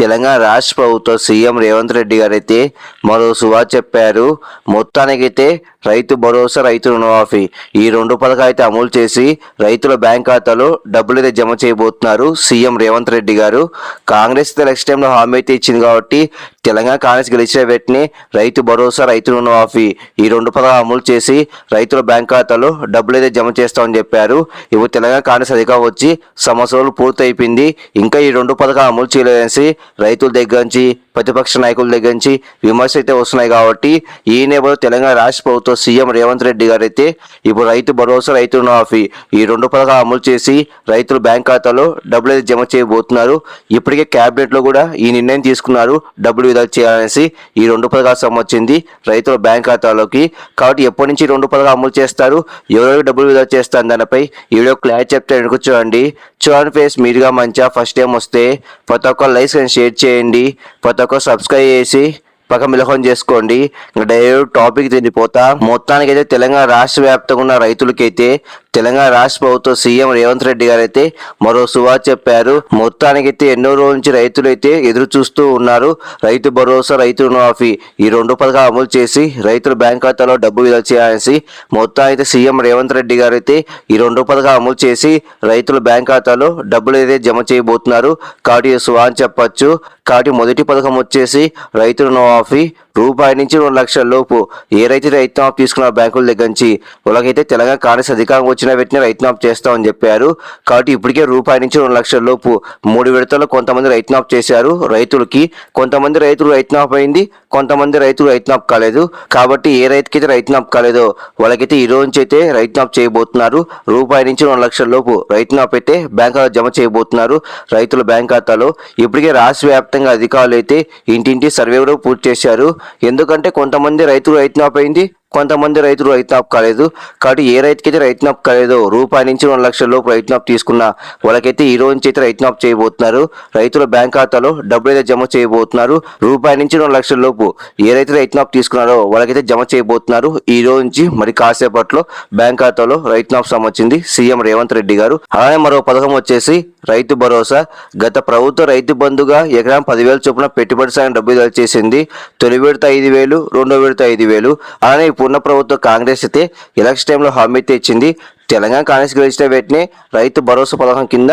తెలంగాణ రాష్ట్ర ప్రభుత్వ సీఎం రేవంత్ రెడ్డి గారు అయితే మరో సువా చెప్పారు. మొత్తానికైతే రైతు భరోసా రైతు రుణమాఫీ. ఈ రెండు పథకాలు అయితే అమలు చేసి రైతుల బ్యాంక్ ఖాతాలో డబ్బులు అయితే జమ చేయబోతున్నారు సీఎం రేవంత్ రెడ్డి గారు. కాంగ్రెస్ అయితే నెక్స్ట్ టైంలో హామీ అయితే ఇచ్చింది కాబట్టి తెలంగాణ కాంగ్రెస్ గెలిచిన వెంటనే రైతు భరోసా రైతు రుణమాఫీ ఈ రెండు పథకాలు అమలు చేసి రైతుల బ్యాంక్ ఖాతాలో డబ్బులు అయితే జమ చేస్తామని చెప్పారు. ఇప్పుడు తెలంగాణ కాంగ్రెస్ అధికారం వచ్చి సంవత్సరాలు పూర్తయిపోయింది. ఇంకా ఈ రెండు పథకాలు అమలు చేయలేదనేసి రైతుల దగ్గర నుంచి ప్రతిపక్ష నాయకుల దగ్గర నుంచి విమర్శ అయితే వస్తున్నాయి కాబట్టి ఈ నేపథ్యంలో తెలంగాణ రాష్ట్ర ప్రభుత్వ సీఎం రేవంత్ రెడ్డి గారు అయితే ఇప్పుడు రైతు భరోసా రైతు రుణమాఫీ ఈ రెండు పథకాలు అమలు చేసి రైతులు బ్యాంక్ ఖాతాలో డబ్బులు అయితే జమ చేయబోతున్నారు. ఇప్పటికే క్యాబినెట్లో కూడా ఈ నిర్ణయం తీసుకున్నారు డబ్బులు విడుదల చేయాలనేసి ఈ రెండు పథకాలు సంబంధించింది రైతుల బ్యాంక్ ఖాతాలోకి. కాబట్టి ఎప్పటి నుంచి రెండు పథకాలు అమలు చేస్తారు ఎవరెవరికి డబ్బులు విడుదల చేస్తారు దానిపై ఈ వీడియో క్లారిటీ చెప్తే వెనుక చూడండి. చూడండి ఫేస్ మీరుగా మంచిగా ఫస్ట్ టైం వస్తే ప్రతి ఒక్క లైక్స్ షేర్ చేయండి. ప్రతి ఒక్క సబ్స్క్రైబ్ చేసి పక్క మిలహం చేసుకోండి. ఇంకా డైరెక్ట్ టాపిక్ తిరిగిపోతా అయితే తెలంగాణ రాష్ట్ర వ్యాప్తంగా ఉన్న రైతులకైతే తెలంగాణ రాష్ట్ర ప్రభుత్వ సీఎం రేవంత్ రెడ్డి గారు అయితే మరో సువార్ చెప్పారు. మొత్తానికైతే ఎన్నో రోజుల నుంచి రైతులు అయితే ఎదురు చూస్తూ ఉన్నారు. రైతు భరోసా రైతు రుణమాఫీ ఈ రెండు పథకాలు అమలు చేసి రైతుల బ్యాంక్ ఖాతాలో డబ్బు విడుదల చేయాలని మొత్తానికి సీఎం రేవంత్ రెడ్డి గారు అయితే ఈ రెండు పథకాలు అమలు చేసి రైతుల బ్యాంక్ ఖాతాలో డబ్బులు అయితే జమ చేయబోతున్నారు. కాబట్టి సువా అని చెప్పొచ్చు. కాబట్టి మొదటి పథకం వచ్చేసి రైతు రుణమాఫీ రూపాయి నుంచి రెండు లక్షల లోపు. ఏ రైతు రైతు తీసుకున్న బ్యాంకుల దగ్గర నుంచి వాళ్ళకైతే తెలంగాణ కాంగ్రెస్ అధికారం వచ్చిన వెంటనే రైతు మాఫ్ చేస్తామని చెప్పారు. కాబట్టి ఇప్పటికే రూపాయి నుంచి రెండు లక్షల లోపు మూడు విడతల్లో కొంతమంది రైతు మాఫ్ చేశారు. రైతులకి కొంతమంది రైతులు రైతు మాఫ్ అయింది కొంతమంది రైతులు రైతు మాఫ్ కాలేదు. కాబట్టి ఏ రైతుకైతే రైతు మాఫ్ కాలేదో వాళ్ళకైతే ఈ రోజు నుంచి అయితే రైతు మాఫ్ చేయబోతున్నారు. రూపాయి నుంచి రెండు లక్షల లోపు రైతు మాఫ్ అయితే బ్యాంకులో జమ చేయబోతున్నారు రైతుల బ్యాంక్ ఖాతాలో. ఇప్పటికే రాష్ట్ర వ్యాప్తంగా అధికారులు అయితే ఇంటింటి సర్వే కూడా పూర్తి చేశారు. ఎందుకంటే కొంతమంది రైతులు రైతు అయింది కొంతమంది రైతులు రైతు కాలేదు. కాబట్టి ఏ రైతుకైతే రైతు మాఫ్ కాలేదో రూపాయి నుంచి రెండు లక్షల లోపు రైతు తీసుకున్న వాళ్ళకైతే ఈ రోజు నుంచి అయితే రైతు చేయబోతున్నారు. రైతుల బ్యాంక్ ఖాతాలో డబ్బులు అయితే జమ చేయబోతున్నారు. రూపాయి నుంచి రెండు లక్షల లోపు ఏ రైతు రైతు తీసుకున్నారో వాళ్ళకైతే జమ చేయబోతున్నారు. ఈ రోజు నుంచి మరి కాసేపట్లో బ్యాంక్ ఖాతాలో రైతు మాఫ్ సంబంధించింది సీఎం రేవంత్ రెడ్డి గారు. అలానే మరో పథకం వచ్చేసి రైతు భరోసా. గత ప్రభుత్వ రైతు బంధుగా ఎకరం పదివేల చొప్పున పెట్టుబడి సాయం డబ్బు చేసింది. తొలి విడత ఐదు వేలు రెండో విడత ఐదు వేలు. అలానే ఇప్పుడున్న ప్రభుత్వ కాంగ్రెస్ అయితే ఎలక్షన్ టైంలో హామీ తెచ్చింది ఇచ్చింది. తెలంగాణ కాంగ్రెస్ గెలిచిన వెంటనే రైతు భరోసా పథకం కింద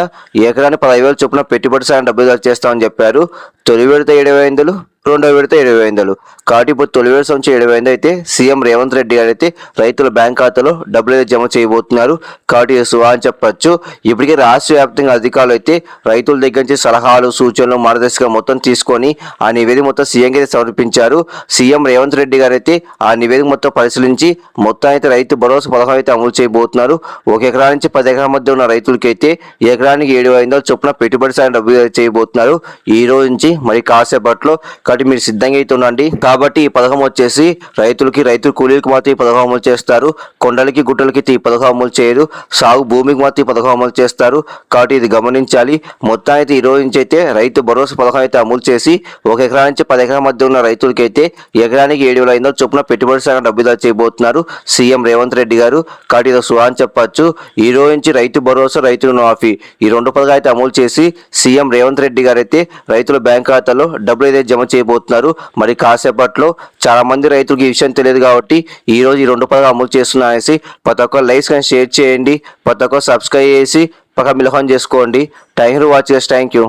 ఎకరానికి పదహైదు వేల చొప్పున పెట్టుబడి సాయం డబ్బు చేస్తామని చెప్పారు. తొలి విడత ఏడు వందలు రెండో విడత ఇరవై వందలు కాబట్టి ఇప్పుడు తొలి విడత నుంచి ఇరవై వందలు అయితే సీఎం రేవంత్ రెడ్డి గారు అయితే రైతుల బ్యాంక్ ఖాతాలో డబ్బులు అయితే జమ చేయబోతున్నారు. కాబట్టి సుహా సువా అని చెప్పచ్చు. ఇప్పటికే రాష్ట్ర వ్యాప్తంగా అధికారులు అయితే రైతుల దగ్గర నుంచి సలహాలు సూచనలు మార్గదర్శకం మొత్తం తీసుకొని ఆ నివేదిక మొత్తం సీఎంకి అయితే సమర్పించారు. సీఎం రేవంత్ రెడ్డి గారు అయితే ఆ నివేదిక మొత్తం పరిశీలించి మొత్తం అయితే రైతు భరోసా పథకం అయితే అమలు చేయబోతున్నారు. ఒక ఎకరా నుంచి పది ఎకరాల మధ్య ఉన్న రైతులకి అయితే ఎకరానికి ఏడు వందల చొప్పున పెట్టుబడి సాయం డబ్బులు చేయబోతున్నారు. ఈ రోజు నుంచి మరి కాసేపట్లో కాబట్టి మీరు సిద్ధంగా అయితే ఉండండి కాబట్టి ఈ పథకం వచ్చేసి రైతులకి రైతు కూలీలకు మాత్రం ఈ పథకం అమలు చేస్తారు. కొండలకి గుట్టలకి అయితే ఈ పథకం అమలు చేయరు. సాగు భూమికి మాత్రం ఈ పథకం అమలు చేస్తారు. కాబట్టి ఇది గమనించాలి. మొత్తం అయితే ఈ రోజు నుంచి అయితే రైతు భరోసా పథకం అయితే అమలు చేసి ఒక ఎకరా నుంచి పది ఎకరాల మధ్య ఉన్న రైతులకి అయితే ఎకరానికి ఏడు వేల ఐదు వందల చొప్పున పెట్టుబడి శాఖ డబ్బు చేయబోతున్నారు సీఎం రేవంత్ రెడ్డి గారు. కాబట్టి ఇది సుహాన్ చెప్పచ్చు. ఈ రోజు నుంచి రైతు భరోసా రైతు రుణమాఫీ ఈ రెండు పథకాలు అయితే అమలు చేసి సీఎం రేవంత్ రెడ్డి గారు అయితే రైతుల బ్యాంక్ ఖాతాలో డబ్బులు అయితే జమ చేయబోతున్నారు. మరి కాసేపట్లో చాలా మంది రైతులకు ఈ విషయం తెలియదు కాబట్టి ఈ రోజు ఈ రెండు పథకాలు అమలు చేస్తున్నా అనేసి ప్రతి ఒక్క లైక్స్ కానీ షేర్ చేయండి. ప్రతి ఒక్క సబ్స్క్రైబ్ చేసి పక్క మిలహం చేసుకోండి. Thank you watch thank you.